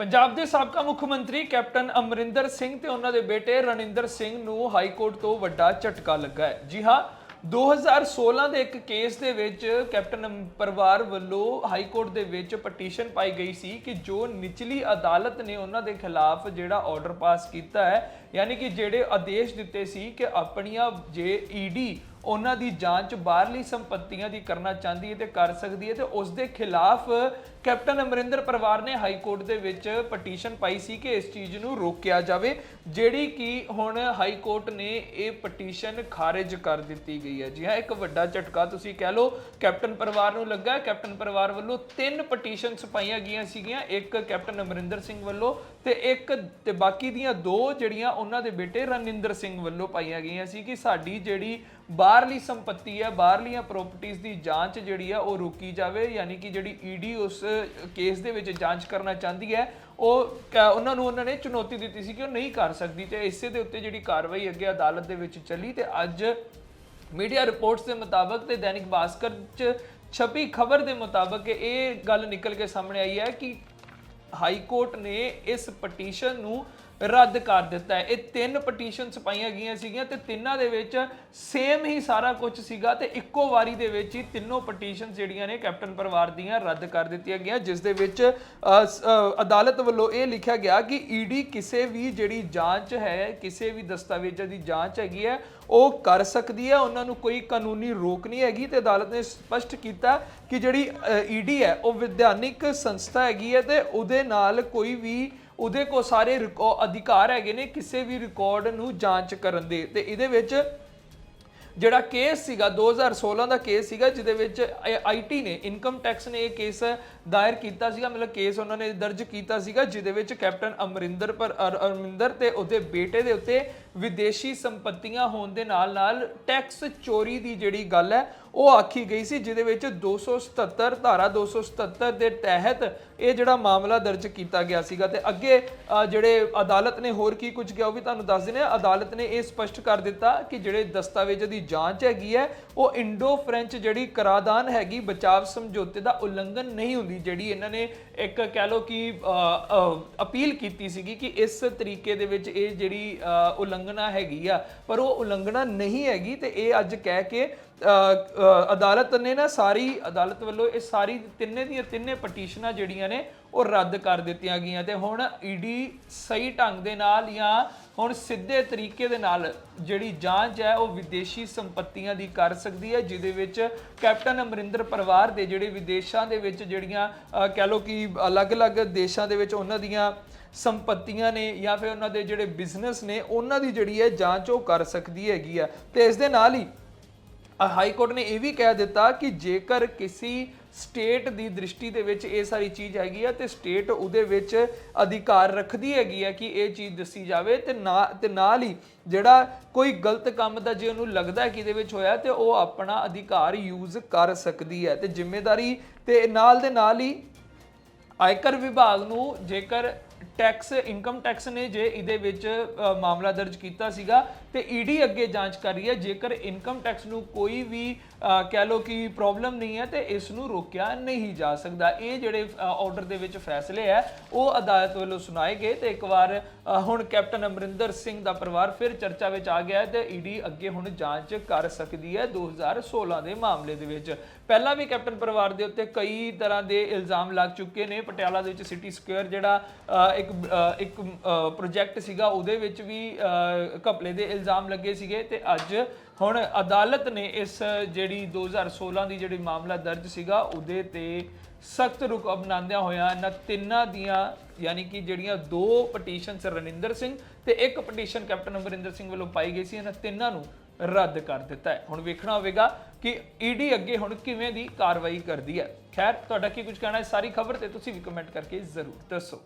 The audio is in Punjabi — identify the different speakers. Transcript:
Speaker 1: ਪੰਜਾਬ ਦੇ ਸਾਬਕਾ ਮੁੱਖ ਮੰਤਰੀ ਕੈਪਟਨ ਅਮਰਿੰਦਰ ਸਿੰਘ ਤੇ ਉਹਨਾਂ ਦੇ ਬੇਟੇ ਰਣਿੰਦਰ ਸਿੰਘ ਨੂੰ ਹਾਈ ਕੋਰਟ ਤੋਂ ਵੱਡਾ ਝਟਕਾ ਲੱਗਾ ਹੈ। ਜੀ ਹਾਂ 2016 ਦੇ ਇੱਕ ਕੇਸ ਦੇ ਵਿੱਚ ਕੈਪਟਨ ਪਰਿਵਾਰ ਵੱਲੋਂ ਹਾਈ ਕੋਰਟ ਦੇ ਵਿੱਚ ਪਟੀਸ਼ਨ ਪਾਈ ਗਈ ਸੀ ਕਿ ਜੋ ਨਿਚਲੀ ਅਦਾਲਤ ਨੇ ਉਹਨਾਂ ਦੇ ਖਿਲਾਫ ਜਿਹੜਾ ਆਰਡਰ ਪਾਸ ਕੀਤਾ ਹੈ, ਯਾਨੀ ਕਿ ਜਿਹੜੇ ਆਦੇਸ਼ ਦਿੱਤੇ ਸੀ ਕਿ ਆਪਣੀਆਂ ਜੇ ਈਡੀ ਉਹਨਾਂ ਦੀ ਜਾਂਚ ਬਾਹਰਲੀ ਸੰਪਤੀਆਂ ਦੀ ਕਰਨਾ ਚਾਹੁੰਦੀ ਹੈ ਤੇ ਕਰ ਸਕਦੀ ਹੈ ਤੇ ਉਸ ਦੇ ਖਿਲਾਫ ਕੈਪਟਨ ਅਮਰਿੰਦਰ ਪਰਿਵਾਰ ਨੇ ਹਾਈ ਕੋਰਟ ਦੇ ਵਿੱਚ ਪਟੀਸ਼ਨ ਪਾਈ ਸੀ ਕਿ ਇਸ ਚੀਜ਼ ਨੂੰ ਰੋਕਿਆ ਜਾਵੇ, ਜਿਹੜੀ ਕਿ ਹੁਣ ਹਾਈ ਕੋਰਟ ਨੇ ਇਹ ਪਟੀਸ਼ਨ ਖਾਰਜ ਕਰ ਦਿੱਤੀ ਗਈ ਹੈ। ਜੀ ਹਾਂ, ਇੱਕ ਵੱਡਾ ਝਟਕਾ ਤੁਸੀਂ ਕਹਿ ਲਓ, ਕੈਪਟਨ ਪਰਿਵਾਰ ਨੂੰ ਲੱਗਾ। ਕੈਪਟਨ ਪਰਿਵਾਰ ਵੱਲੋਂ ਤਿੰਨ ਪਟੀਸ਼ਨਸ ਪਾਈਆਂ ਗਈਆਂ ਸੀਗੀਆਂ, ਇੱਕ ਕੈਪਟਨ ਅਮਰਿੰਦਰ ਸਿੰਘ ਵੱਲੋਂ ਤੇ ਇੱਕ ਤੇ ਬਾਕੀ ਦੀਆਂ ਦੋ ਜਿਹੜੀਆਂ ਉਹਨਾਂ ਦੇ ਬੇਟੇ ਰਣਿੰਦਰ ਸਿੰਘ ਵੱਲੋਂ ਪਾਈਆਂ ਗਈਆਂ ਸੀ ਕਿ ਸਾਡੀ ਜਿਹੜੀ ਬਾਹਰਲੀ ਸੰਪਤੀ ਹੈ, ਬਾਹਰਲੀਆਂ ਪ੍ਰਾਪਰਟੀਆਂ ਦੀ ਜਾਂਚ ਜਿਹੜੀ ਆ ਉਹ ਰੋਕੀ ਜਾਵੇ, ਯਾਨੀ ਕਿ ਜਿਹੜੀ ਈਡੀ ਉਸ ਕੇਸ ਦੇ ਵਿੱਚ ਜਾਂਚ ਕਰਨਾ ਚਾਹੁੰਦੀ ਹੈ। ਉਹ ਉਹਨਾਂ ਨੂੰ ਉਹਨਾਂ ਨੇ ਚੁਣੌਤੀ ਦਿੱਤੀ ਸੀ ਕਿ ਉਹ ਨਹੀਂ ਕਰ ਸਕਦੀ ਤੇ ਇਸੇ ਦੇ ਉੱਤੇ ਜਿਹੜੀ ਕਾਰਵਾਈ ਅੱਗੇ ਅਦਾਲਤ ਦੇ ਵਿੱਚ ਚੱਲੀ ਤੇ ਅੱਜ ਮੀਡੀਆ ਰਿਪੋਰਟਸ ਦੇ ਮੁਤਾਬਕ ਤੇ ਦੈਨਿਕ ਭਾਸਕਰ ਚ ਛਪੀ ਖਬਰ ਦੇ ਮੁਤਾਬਕ ਇਹ ਗੱਲ ਨਿਕਲ ਕੇ ਸਾਹਮਣੇ ਆਈ ਹੈ ਕਿ ਹਾਈ ਕੋਰਟ ਨੇ ਇਸ ਪਟੀਸ਼ਨ ਨੂੰ ਰੱਦ ਕਰ ਦਿੱਤਾ ਹੈ। ਇਹ ਤਿੰਨ ਪਟੀਸ਼ਨਸ ਪਾਈਆਂ ਗਈਆਂ ਸੀਗੀਆਂ ਤੇ ਤਿੰਨਾਂ ਦੇ ਵਿੱਚ ਸੇਮ ਹੀ ਸਾਰਾ ਕੁਝ ਸੀਗਾ ਤੇ ਇੱਕੋ ਵਾਰੀ ਦੇ ਵਿੱਚ ਹੀ ਤਿੰਨੋਂ ਪਟੀਸ਼ਨ ਜਿਹੜੀਆਂ ਨੇ ਕੈਪਟਨ ਪਰਿਵਾਰ ਦੀਆਂ ਰੱਦ ਕਰ ਦਿੱਤੀਆਂ ਗਈਆਂ, ਜਿਸ ਦੇ ਵਿੱਚ ਅਦਾਲਤ ਵੱਲੋਂ ਇਹ ਲਿਖਿਆ ਗਿਆ ਕਿ ਈਡੀ ਕਿਸੇ ਵੀ ਜਿਹੜੀ ਜਾਂਚ ਹੈ, ਕਿਸੇ ਵੀ ਦਸਤਾਵੇਜ਼ਾਂ ਦੀ ਜਾਂਚ ਹੈਗੀ ਹੈ, ਉਹ ਕਰ ਸਕਦੀ ਹੈ। ਉਹਨਾਂ ਨੂੰ ਕੋਈ ਕਾਨੂੰਨੀ ਰੋਕ ਨਹੀਂ ਹੈਗੀ ਤੇ ਅਦਾਲਤ ਨੇ ਸਪਸ਼ਟ ਕੀਤਾ ਕਿ ਜਿਹੜੀ ਈਡੀ ਹੈ, ਉਹ ਵਿਧਾਨਿਕ ਸੰਸਥਾ ਹੈਗੀ ਹੈ ਤੇ ਉਹਦੇ ਨਾਲ ਕੋਈ ਵੀ ਉਹਦੇ ਕੋਲ ਸਾਰੇ ਰਿਕੋ- ਅਧਿਕਾਰ ਹੈਗੇ ਨੇ ਕਿਸੇ ਵੀ ਰਿਕਾਰਡ ਨੂੰ ਜਾਂਚ ਕਰਨ ਦੇ। ਤੇ ਇਹਦੇ ਵਿੱਚ ਜਿਹੜਾ ਕੇਸ ਸੀਗਾ 2016 ਦਾ ਕੇਸ ਸੀਗਾ, ਜਿਹਦੇ ਵਿੱਚ ਆਈਟੀ ਨੇ ਇਨਕਮ ਟੈਕਸ ਨੇ ਇਹ ਕੇਸ ਦਾਇਰ ਕੀਤਾ ਸੀਗਾ। ਮਤਲਬ ਕੇਸ ਉਹਨਾਂ ਨੇ ਦਰਜ ਕੀਤਾ ਸੀਗਾ, ਜਿਹਦੇ ਵਿੱਚ ਕੈਪਟਨ ਅਮਰਿੰਦਰ ਪਰ ਅਮਰਿੰਦਰ ਤੇ ਉਹਦੇ ਬੇਟੇ ਦੇ ਉੱਤੇ ਵਿਦੇਸ਼ੀ ਸੰਪਤੀਆਂ ਹੋਣ ਦੇ ਨਾਲ ਨਾਲ ਟੈਕਸ ਚੋਰੀ ਦੀ ਜਿਹੜੀ ਗੱਲ ਹੈ ਉਹ ਆਖੀ ਗਈ ਸੀ, ਜਿਹਦੇ ਵਿੱਚ 277 ਧਾਰਾ 277 ਦੇ ਤਹਿਤ ਇਹ ਜਿਹੜਾ ਮਾਮਲਾ ਦਰਜ ਕੀਤਾ ਗਿਆ ਸੀਗਾ। ਤੇ ਅੱਗੇ ਜਿਹੜੇ ਅਦਾਲਤ ਨੇ ਹੋਰ ਕੀ ਕੁਝ ਕਿਹਾ ਉਹ ਵੀ ਤੁਹਾਨੂੰ ਦੱਸ ਦਿੰਦੇ ਆ ਅਦਾਲਤ ਨੇ ਇਹ ਸਪਸ਼ਟ ਕਰ ਦਿੱਤਾ ਕਿ ਜਿਹੜੇ ਦਸਤਾਵੇਜ਼ਾਂ ਦੀ ਜਾਂਚ ਹੈਗੀ ਹੈ, ਉਹ ਇੰਡੋ ਫ੍ਰੈਂਚ ਜਿਹੜੀ ਕਰਾਦਾਨ ਹੈਗੀ, ਬਚਾਵ ਸਮਝੌਤੇ ਦਾ ਉਲੰਘਣ ਨਹੀਂ ਹੁੰਦੀ, ਜਿਹੜੀ ਇਹਨਾਂ ਨੇ ਇੱਕ ਕਹਿ ਲਓ ਕਿ ਅਪੀਲ ਕੀਤੀ ਸੀਗੀ ਕਿ ਇਸ ਤਰੀਕੇ ਦੇ ਵਿੱਚ ਇਹ ਜਿਹੜੀ ਉਲੰਘਣਾ ਹੈਗੀ ਆ, ਪਰ ਉਹ ਉਲੰਘਣਾ ਨਹੀਂ ਹੈਗੀ। ਤੇ ਇਹ ਅੱਜ ਕਹਿ ਕੇ ਅਦਾਲਤ ਨੇ ਨਾ ਸਾਰੀ ਅਦਾਲਤ ਵੱਲੋਂ ਇਹ ਸਾਰੀ ਤਿੰਨੇ ਦੀਆਂ ਤਿੰਨੇ ਪਟੀਸ਼ਨਾਂ ਜਿਹੜੀਆਂ ਨੇ ਉਹ ਰੱਦ ਕਰ ਦਿੱਤੀਆਂ ਗਈਆਂ ਤੇ ਹੁਣ ਈਡੀ ਸਹੀ ਢੰਗ ਦੇ ਨਾਲ ਜਾਂ ਹੁਣ ਸਿੱਧੇ ਤਰੀਕੇ ਦੇ ਨਾਲ ਜਿਹੜੀ ਜਾਂਚ ਹੈ ਉਹ ਵਿਦੇਸ਼ੀ ਸੰਪਤੀਆਂ ਦੀ ਕਰ ਸਕਦੀ ਹੈ, ਜਿਹਦੇ ਵਿੱਚ ਕੈਪਟਨ ਅਮਰਿੰਦਰ ਪਰਿਵਾਰ ਦੇ ਜਿਹੜੇ ਵਿਦੇਸ਼ਾਂ ਦੇ ਵਿੱਚ ਜਿਹੜੀਆਂ ਕਹਿ ਲਓ ਕਿ ਅਲੱਗ-ਅਲੱਗ ਦੇਸ਼ਾਂ ਦੇ ਵਿੱਚ ਉਹਨਾਂ ਦੀਆਂ ਸੰਪਤੀਆਂ ਨੇ ਜਾਂ ਫਿਰ ਉਹਨਾਂ ਦੇ ਜਿਹੜੇ ਬਿਜ਼ਨਸ ਨੇ, ਉਹਨਾਂ ਦੀ ਜਿਹੜੀ ਹੈ ਜਾਂਚ ਉਹ ਕਰ ਸਕਦੀ ਹੈਗੀ ਆ ਤੇ ਇਸ ਦੇ ਨਾਲ ਹੀ ਹਾਈ ਕੋਰਟ ਨੇ ਇਹ ਵੀ ਕਹਿ ਦਿੱਤਾ ਕਿ ਜੇਕਰ ਕਿਸੇ ਸਟੇਟ ਦੀ ਦ੍ਰਿਸ਼ਟੀ ਦੇ ਵਿੱਚ ਇਹ ਸਾਰੀ ਚੀਜ਼ ਹੈਗੀ ਆ, ਤੇ ਸਟੇਟ ਉਹਦੇ ਵਿੱਚ ਅਧਿਕਾਰ ਰੱਖਦੀ ਹੈਗੀ ਆ ਕਿ ਇਹ ਚੀਜ਼ ਦੱਸੀ ਜਾਵੇ, ਤੇ ਨਾ, ਤੇ ਨਾਲ ਹੀ ਜਿਹੜਾ ਕੋਈ ਗਲਤ ਕੰਮ ਦਾ ਜੇ ਉਹਨੂੰ ਲੱਗਦਾ ਕਿ ਇਹਦੇ ਵਿੱਚ ਹੋਇਆ, ਤੇ ਉਹ ਆਪਣਾ ਅਧਿਕਾਰ ਯੂਜ਼ ਕਰ ਸਕਦੀ ਹੈ। ਤੇ ਜ਼ਿੰਮੇਵਾਰੀ ਤੇ ਨਾਲ ਦੇ ਨਾਲ ਹੀ ਆਇਕਰ ਵਿਭਾਗ ਨੂੰ ਜੇਕਰ ਟੈਕਸ ਇਨਕਮ ਟੈਕਸ ਨੇ ਜੇ ਇਹਦੇ ਵਿੱਚ ਮਾਮਲਾ ਦਰਜ ਕੀਤਾ ਸੀਗਾ, ਤੇ ਈਡੀ ਅੱਗੇ ਜਾਂਚ ਕਰ ਰਹੀ ਹੈ, ਜੇਕਰ ਇਨਕਮ ਟੈਕਸ ਨੂੰ ਕੋਈ ਵੀ ਕਹਿ ਲਓ ਕਿ ਪ੍ਰੋਬਲਮ ਨਹੀਂ ਹੈ, ਤੇ ਇਸ ਨੂੰ ਰੋਕਿਆ ਨਹੀਂ ਜਾ ਸਕਦਾ। ਇਹ ਜਿਹੜੇ ਆਰਡਰ ਦੇ ਵਿੱਚ ਫੈਸਲੇ ਹੈ, ਉਹ ਅਦਾਲਤ ਵੱਲੋਂ ਸੁਣਾਏ ਗਏ, ਤੇ ਇੱਕ ਵਾਰ ਹੁਣ ਕੈਪਟਨ ਅਮਰਿੰਦਰ ਸਿੰਘ ਦਾ ਪਰਿਵਾਰ ਫਿਰ ਚਰਚਾ ਵਿੱਚ ਆ ਗਿਆ ਹੈ, ਤੇ ਈਡੀ ਅੱਗੇ ਹੁਣ ਜਾਂਚ ਕਰ ਸਕਦੀ ਹੈ 2016 ਦੇ ਮਾਮਲੇ ਦੇ ਵਿੱਚ। ਪਹਿਲਾਂ ਵੀ ਕੈਪਟਨ ਪਰਿਵਾਰ ਦੇ ਉੱਤੇ ਕਈ ਤਰ੍ਹਾਂ ਦੇ ਇਲਜ਼ਾਮ ਲੱਗ ਚੁੱਕੇ ਨੇ। ਪਟਿਆਲਾ ਦੇ ਵਿੱਚ ਸਿਟੀ ਸਕੁਅਰ ਜਿਹੜਾ ਇੱਕ ਇੱਕ ਇੱਕ ਪ੍ਰੋਜੈਕਟ ਸੀਗਾ, ਉਹਦੇ ਵਿੱਚ ਵੀ ਘਪਲੇ ਦੇ ਇਲਜ਼ਾਮ ਲੱਗੇ ਸੀਗੇ ਤੇ ਅੱਜ ਹੁਣ ਅਦਾਲਤ ਨੇ ਇਸ ਜਿਹੜੀ 2016 ਦੀ ਜਿਹੜੀ ਮਾਮਲਾ ਦਰਜ ਸੀਗਾ, ਉਹਦੇ ਤੇ ਸਖਤ ਰੁਕ ਅਪਣਾਉਂਦਿਆਂ ਹੋਇਆ ਇਹਨਾਂ ਤਿੰਨਾਂ ਦੀਆਂ, ਯਾਨੀ ਕਿ ਜਿਹੜੀਆਂ ਦੋ ਪਟੀਸ਼ਨਸ ਰਣਿੰਦਰ ਸਿੰਘ ਤੇ ਇੱਕ ਪਟੀਸ਼ਨ ਕੈਪਟਨ ਅਮਰਿੰਦਰ ਸਿੰਘ ਵੱਲੋਂ ਪਾਈ ਗਈ ਸੀ, ਇਹਨਾਂ ਤਿੰਨਾਂ ਨੂੰ ਰੱਦ ਕਰ ਦਿੱਤਾ ਹੈ। ਹੁਣ ਵੇਖਣਾ ਹੋਵੇਗਾ ਕਿ ਈਡੀ ਅੱਗੇ ਹੁਣ ਕਿਵੇਂ ਦੀ ਕਾਰਵਾਈ ਕਰਦੀ ਹੈ। ਖੈਰ, ਤੁਹਾਡਾ ਕੀ ਕੁਝ ਕਹਿਣਾ ਹੈ? ਸਾਰੀ ਖਬਰ ਤੇ ਤੁਸੀਂ ਵੀ ਕਮੈਂਟ ਕਰਕੇ ਜ਼ਰੂਰ ਦੱਸੋ।